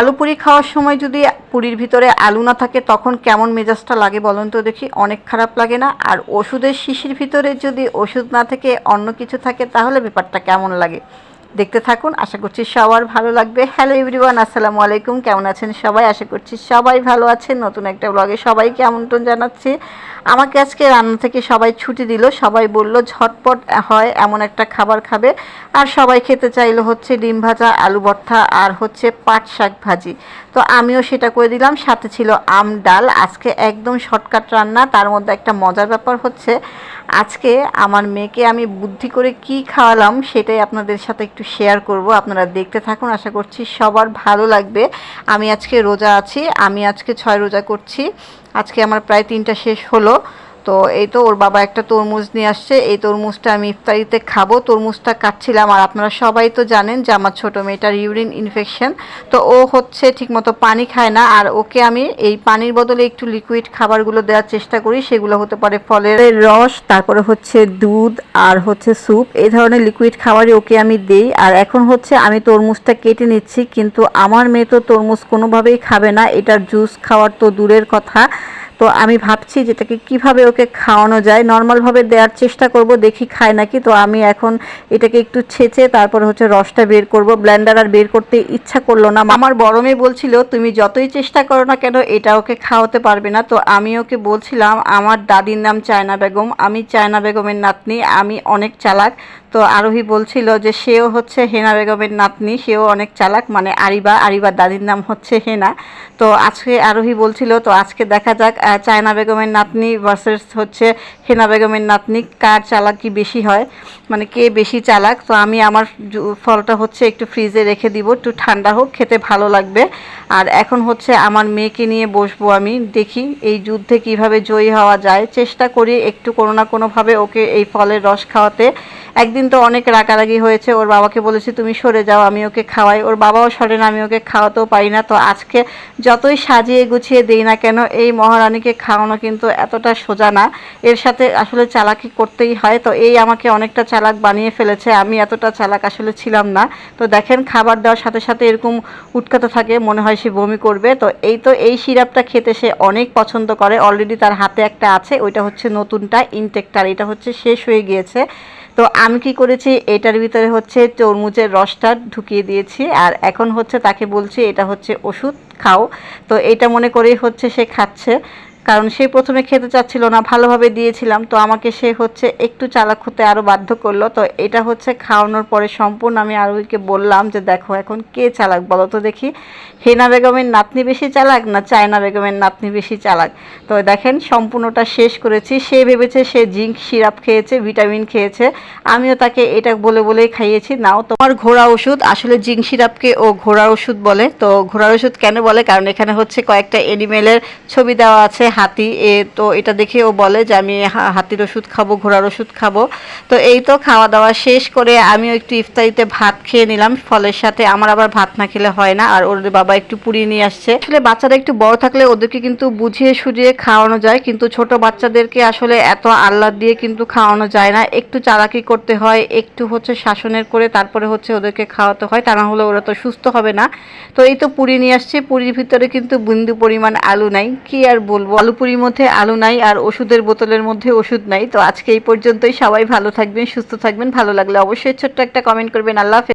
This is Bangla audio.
আলু পুরি খাওয়ার সময় যদি পুরীর ভিতরে আলু না থাকে, তখন কেমন মেজাজটা লাগে বলুন তো দেখি? অনেক খারাপ লাগে না? আর ওষুধের শিশির ভিতরে যদি ওষুধ না থেকে অন্য কিছু থাকে, তাহলে ব্যাপারটা কেমন লাগে? দেখতে থাকুন। আশা করছি সবার ভালো লাগবে। হ্যালো এভরিওয়ান আসসালামু আলাইকুম। কেমন আছেন সবাই? আশা করছি সবাই ভালো আছেন। নতুন একটা ব্লগে সবাইকে আমন্ত্রণ জানাচ্ছি। আমাকে আজকে রান্না থেকে সবাই ছুটি দিল। সবাই বলল, ঝটপট হয়, এমন একটা খাবার খাবে। আর সবাই খেতে চাইলো হচ্ছে ডিম ভাজা, আলু ভর্তা আর হচ্ছে পাট শাক ভাজি। তো আমিও সেটা করে দিলাম। সাথে ছিল আম ডাল। আজকে একদম শর্টকাট রান্না। তার মধ্যে একটা মজার ব্যাপার হচ্ছে আজকে আমার মেয়েকে আমি বুদ্ধি করে কি খাওয়ালাম সেটাই আপনাদের সাথে একটু শেয়ার করব। আপনারা দেখতে থাকুন, আশা করছি সবার ভালো লাগবে। আমি আজকে রোজা আছি, আমি আজকে ছয় রোজা করছি। আজকে আমার প্রায় তিনটা শেষ হলো। তো এই তো ওর বাবা একটা তরমুজ নিয়ে আসছে। এই তরমুজটা আমি ইফতারিতে খাব। তরমুজটা কাটছিলাম আর আপনারা সবাই তো জানেন যে আমার ছোটো মেয়েটার ইউরিন ইনফেকশন। তো ও হচ্ছে ঠিকমতো পানি খায় না আর ওকে আমি এই পানির বদলে একটু লিকুইড খাবারগুলো দেওয়ার চেষ্টা করি। সেগুলো হতে পারে ফলের রস, তারপরে হচ্ছে দুধ আর হচ্ছে স্যুপ। এই ধরনের লিকুইড খাবারই ওকে আমি দেই। আর এখন হচ্ছে আমি তরমুজটা কেটে নিচ্ছি। কিন্তু আমার মেয়ে তো তরমুজ কোনোভাবেই খাবে না। এটার জুস খাওয়ার তো দূরের কথা। তো আমি ভাবছি যেটাকে কীভাবে ওকে খাওয়ানো যায়। নর্মালভাবে দেওয়ার চেষ্টা করব, দেখি খায় নাকি। তো আমি এখন এটাকে একটু ছেঁচে তারপর হচ্ছে রসটা বের করব। ব্লেন্ডার আর বের করতে ইচ্ছা করল না। আমার বড় মেয়ে বলছিল, তুমি যতই চেষ্টা করো না কেন, এটা ওকে খাওয়াতে পারবে না। তো আমি ওকে বলছিলাম, আমার দাদির নাম চায়না বেগম। আমি চায়না বেগমের নাতনি, আমি অনেক চালাক। তো আরোহী বলছিল যে, সেও হচ্ছে হেনা বেগমের নাতনি, সেও অনেক চালাক। মানে আরিবা, আরিবার দাদির নাম হচ্ছে হেনা। তো আজকে আরোহী বলছিল, তো আজকে দেখা যাক চায়না বেগমের নাতনি ভার্সেস হচ্ছে হেনা বেগমের নাতনি, কার চালাকি বেশি হয়? মানে কে বেশি চালাক? তো আমি আমার ফলটা হচ্ছে একটু ফ্রিজে রেখে দিব, একটু ঠান্ডা হোক, খেতে ভালো লাগবে। আর এখন হচ্ছে আমার মেয়েকে নিয়ে বসবো আমি, দেখি এই যুদ্ধে কীভাবে জয়ী হওয়া যায়। চেষ্টা করি একটু কোনো না কোনোভাবে ওকে এই ফলের রস খাওয়াতে। একদিন তো অনেক রাগারাগি হয়েছে, ওর বাবাকে বলেছি, তুমি সরে যাও, আমি ওকে খাওয়াই। ওর বাবাও সরে না, আমি ওকে খাওয়াতেও পারি না। তো আজকে যতই সাজিয়ে গুছিয়ে দিই না কেন, এই মহারানীকে খাওয়ানো কিন্তু এতটা সোজা না। এর সাথে আসলে চালাকি করতেই হয়। তো এই আমাকে অনেকটা চালাক বানিয়ে ফেলেছে। আমি এতটা চালাক আসলে ছিলাম না। তো দেখেন, খাবার দেওয়ার সাথে সাথে এরকম উটকাতে থাকে, মনে হয় সে বমি করবে। তো এই তো এই সিরাপটা খেতে সে অনেক পছন্দ করে। অলরেডি তার হাতে একটা আছে। ওইটা হচ্ছে নতুনটা ইনটেকটার এটা হচ্ছে শেষ হয়ে গিয়েছে। তো আমি কি করেছি? এটার ভিতরে হচ্ছে তরমুজের রসটা ঢুকিয়ে দিয়েছি। আর এখন হচ্ছে তাকে বলছি, এটা হচ্ছে ওষুধ, খাও। তো এটা মনে করেই হচ্ছে সে খাচ্ছে। কারণ সে প্রথমে খেতে চাচ্ছিল না, ভালোভাবে দিয়েছিলাম। তো আমাকে সে হচ্ছে একটু চালাক হতে আরও বাধ্য করল। তো এটা হচ্ছে খাওয়ানোর পরে সম্পূর্ণ আমি আরোহীকে বললাম যে, দেখো, এখন কে চালাক বলো তো দেখি? হেনা বেগমের নাতনি বেশি চালাক না চায়না বেগমের নাতনি বেশি চালাক? তো দেখেন, সম্পূর্ণটা শেষ করেছি। সে ভেবেছে সে জিঙ্ক, সিরাপ খেয়েছে, ভিটামিন খেয়েছে। আমিও তাকে এটা বলে বলেই খাইয়েছি, নাও তোমার ঘোড়া ওষুধ, আসলে জিঙ্ক সিরাপকে ও ঘোড়ার ওষুধ বলে। তো ঘোড়ার ওষুধ কেন বলে? কারণ এখানে হচ্ছে কয়েকটা এনিমেলের ছবি দেওয়া আছে হাতি, এ তো এটা দেখে ও বলে যে আমি হাতির ওষুধ খাব, ঘোড়ার ওষুধ খাব। তো এই তো খাওয়া দাওয়া শেষ করে আমিও একটু ইফতারিতে ভাত খেয়ে নিলাম। ফলের সাথে আমার আবার ভাত না খেলে হয় না, আর ওর বাবা একটু পুড়িয়ে নিয়ে আসছে। আসলে বাচ্চারা একটু বড় থাকলে ওদেরকে কিন্তু বুঝিয়ে সুঝিয়ে খাওয়ানো যায়, কিন্তু ছোট বাচ্চাদেরকে আসলে এত আহ্লাদ দিয়ে কিন্তু খাওয়ানো যায় না। একটু চালাকি করতে হয়, একটু হচ্ছে শাসনের করে তারপরে হচ্ছে ওদেরকে খাওয়াতে হয়, তা না হলে ওরা তো সুস্থ হবে না। তো এই তো পুরি নিয়ে আসছে, পুরির ভিতরে কিন্তু বিন্দু পরিমাণ আলু নাই, কি আর বলব? আলু পুরির মধ্যে আলু নাই আর ওষুধের বোতলের মধ্যে ওষুধ নাই। তো আজকে এই পর্যন্তই। সবাই ভালো থাকবেন, সুস্থ থাকবেন। ভালো লাগলে অবশ্যই ছোট্ট একটা কমেন্ট করবেন। আল্লাহ।